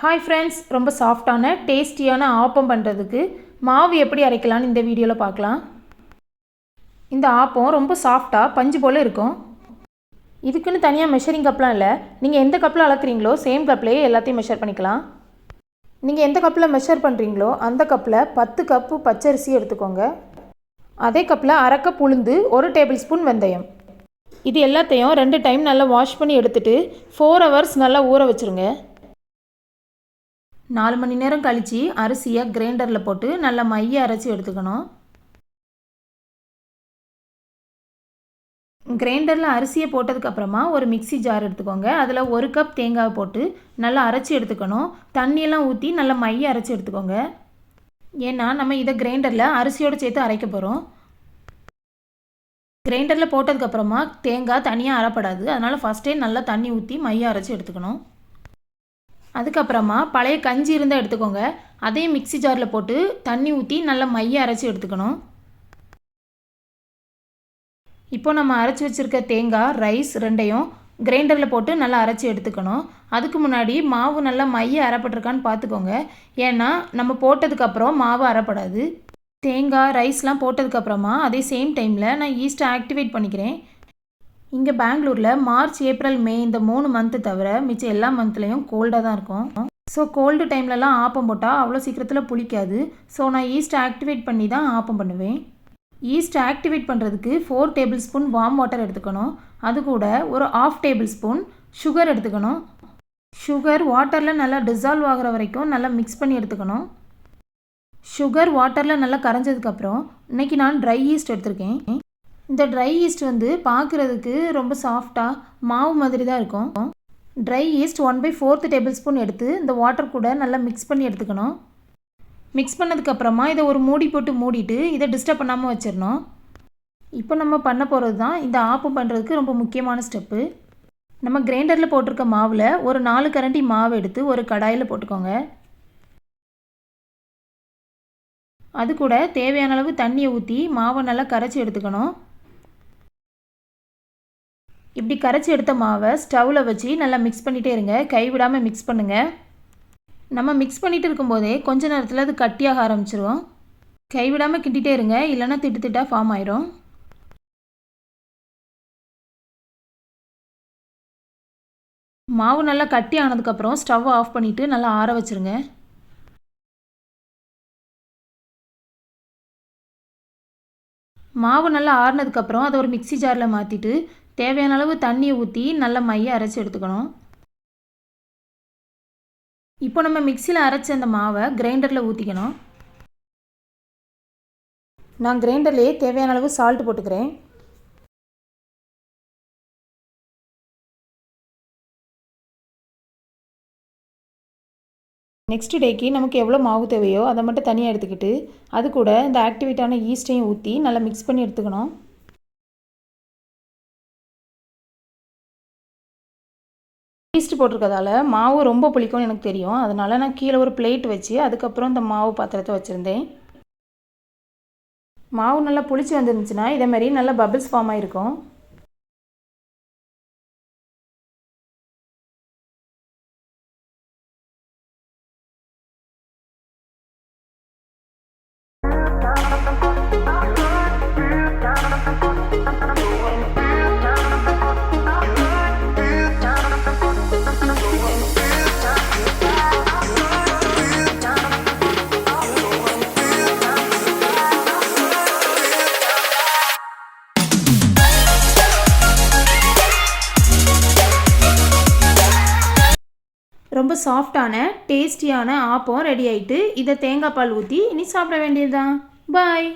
Hi friends ரொம்ப சாஃப்டான டேஸ்டியான ஆப்பம் பண்ணுறதுக்கு மாவு எப்படி அரைக்கலாம்னு இந்த வீடியோவில் பார்க்கலாம். இந்த ஆப்பம் ரொம்ப சாஃப்டாக பஞ்சு போல் இருக்கும். இதுக்குன்னு தனியாக மெஷரிங் கப்லாம் இல்லை. நீங்கள் எந்த கப்பில் அளக்குறீங்களோ சேம் கப்லேயே எல்லாத்தையும் மெஷர் பண்ணிக்கலாம். நீங்கள் எந்த கப்பில் மெஷர் பண்ணுறீங்களோ அந்த கப்பில் பத்து கப்பு பச்சரிசி எடுத்துக்கோங்க. அதே கப்பில் அரை கப் உளுந்து ஒரு டேபிள் ஸ்பூன் வெந்தயம். இது எல்லாத்தையும் ரெண்டு டைம் நல்லா வாஷ் பண்ணி எடுத்துகிட்டு ஃபோர் ஹவர்ஸ் நல்லா ஊற வச்சுருங்க. நாலு மணி நேரம் கழித்து அரிசியை கிரைண்டரில் போட்டு நல்லா மைய அரைச்சி எடுத்துக்கணும். கிரைண்டரில் அரிசியை போட்டதுக்கப்புறமா ஒரு மிக்சி ஜார் எடுத்துக்கோங்க. அதில் ஒரு கப் தேங்காய் போட்டு நல்லா அரைச்சி எடுத்துக்கணும். தண்ணியெல்லாம் ஊற்றி நல்லா மைய அரைச்சி எடுத்துக்கோங்க. ஏன்னா நம்ம இதை கிரைண்டரில் அரிசியோடு சேர்த்து அரைக்க போகிறோம் கிரைண்டரில் போட்டதுக்கப்புறமா தேங்காய் தனியாக அரைப்படாது. அதனால் ஃபஸ்ட்டே நல்லா தண்ணி ஊற்றி மைய அரைச்சி எடுத்துக்கணும். அதுக்கப்புறமா பழைய கஞ்சி இருந்தால் எடுத்துக்கோங்க. அதையும் மிக்சி ஜாரில் போட்டு தண்ணி ஊற்றி நல்லா மைய அரைச்சி எடுத்துக்கணும். இப்போ நம்ம அரைச்சி வச்சுருக்க தேங்காய் ரைஸ் ரெண்டையும் கிரைண்டரில் போட்டு நல்லா அரைச்சி எடுத்துக்கணும். அதுக்கு முன்னாடி மாவு நல்லா மைய அரைப்பட்டிருக்கான்னு பார்த்துக்கோங்க ஏன்னா நம்ம போட்டதுக்கப்புறம் மாவு அரைப்படாது. தேங்காய் ரைஸ்லாம் போட்டதுக்கப்புறமா அதே சேம் டைமில் நான் ஈஸ்ட்டை ஆக்டிவேட் பண்ணிக்கிறேன். இங்கே பெங்களூரில் மார்ச் ஏப்ரல் மே இந்த மூணு மந்த்து தவிர மிச்சம் எல்லா மந்த்லேயும் கோல்டாக தான் இருக்கும். ஸோ கோல்டு டைம்லலாம் ஆப்பம் போட்டால் அவ்வளோ சீக்கிரத்தில் புளிக்காது. ஸோ நான் ஈஸ்ட்டை ஆக்டிவேட் பண்ணி தான் ஆப்பம் பண்ணுவேன். ஈஸ்ட்டை ஆக்டிவேட் பண்ணுறதுக்கு four tablespoon warm water எடுத்துக்கணும். அது கூட ஒரு ஆஃப் டேபிள் ஸ்பூன் சுகர் எடுத்துக்கணும் சுகர் வாட்டரில் நல்லா டிசால்வ் ஆகிற வரைக்கும் நல்லா மிக்ஸ் பண்ணி எடுத்துக்கணும். சுகர் வாட்டரில் நல்லா கரைஞ்சதுக்கப்புறம் இன்றைக்கி நான் ட்ரை ஈஸ்ட் எடுத்திருக்கேன். இந்த ட்ரை ஈஸ்ட் வந்து பார்க்குறதுக்கு ரொம்ப சாஃப்டாக மாவு மாதிரி தான் இருக்கும். Dry yeast one by fourth tablespoon எடுத்து இந்த வாட்டர் கூட நல்லா மிக்ஸ் பண்ணி எடுத்துக்கணும். மிக்ஸ் பண்ணதுக்கப்புறமா இதை ஒரு மூடி போட்டு மூடிட்டு இதை டிஸ்டர்ப் பண்ணாமல் வச்சிடணும். இப்போ நம்ம பண்ண போகிறது தான் இந்த ஆப்பு பண்ணுறதுக்கு ரொம்ப முக்கியமான ஸ்டெப்பு நம்ம கிரைண்டரில் போட்டிருக்க மாவில் ஒரு நாலு கரண்டி மாவு எடுத்து ஒரு கடாயில் போட்டுக்கோங்க. அது கூட தேவையான அளவு தண்ணியை ஊற்றி மாவை நல்லா கரைச்சி எடுத்துக்கணும். இப்படி கரைச்சி எடுத்த மாவை ஸ்டவ்வில் வச்சு நல்லா மிக்ஸ் பண்ணிகிட்டே இருங்க. கைவிடாமல் மிக்ஸ் பண்ணுங்கள் நம்ம மிக்ஸ் பண்ணிகிட்டு இருக்கும்போதே கொஞ்ச நேரத்தில் அது கட்டியாக ஆரம்பிச்சிரும். கைவிடாமல் கிண்டிகிட்டே இருங்க. இல்லைன்னா திட்டு திட்டாக ஃபார்ம் ஆயிரும். மாவு நல்லா கட்டி ஆனதுக்கப்புறம் ஸ்டவ் ஆஃப் பண்ணிவிட்டு நல்லா ஆற வச்சுருங்க. மாவு நல்லா ஆறினதுக்கப்புறம் அதை ஒரு மிக்சி ஜாரில் மாற்றிட்டு தேவையான அளவு தண்ணியை ஊற்றி நல்ல மைய அரைச்சி எடுத்துக்கணும். இப்போ நம்ம மிக்சியில் அரைச்ச அந்த மாவை கிரைண்டரில் ஊற்றிக்கணும் நான் கிரைண்டர்லேயே தேவையான அளவு சால்ட் போட்டுக்கிறேன். நெக்ஸ்ட் டேக்கு நமக்கு எவ்வளோ மாவு தேவையோ அதை மட்டும் தனியாக எடுத்துக்கிட்டு அது கூட இந்த ஆக்டிவேட்டான ஈஸ்ட்டையும் ஊற்றி நல்லா மிக்ஸ் பண்ணி எடுத்துக்கணும். ஈஸ்ட் போட்டிருக்கதால மாவு ரொம்ப புளிக்கும்னு எனக்கு தெரியும். அதனால் நான் கீழே ஒரு பிளேட் வச்சு அதுக்கப்புறம் இந்த மாவு பாத்திரத்தை வச்சுருந்தேன். மாவு நல்லா புளிச்சு வந்துருந்துச்சுன்னா இதே மாதிரி நல்லா பபிள்ஸ் ஃபார்ம் ஆகிருக்கும் ரொம்ப சாஃப்டான டேஸ்டியான ஆப்பம் ரெடி ஆயிட்டு இதை தேங்காய் பால் ஊற்றி இனி சாப்பிட வேண்டியதுதான். பாய்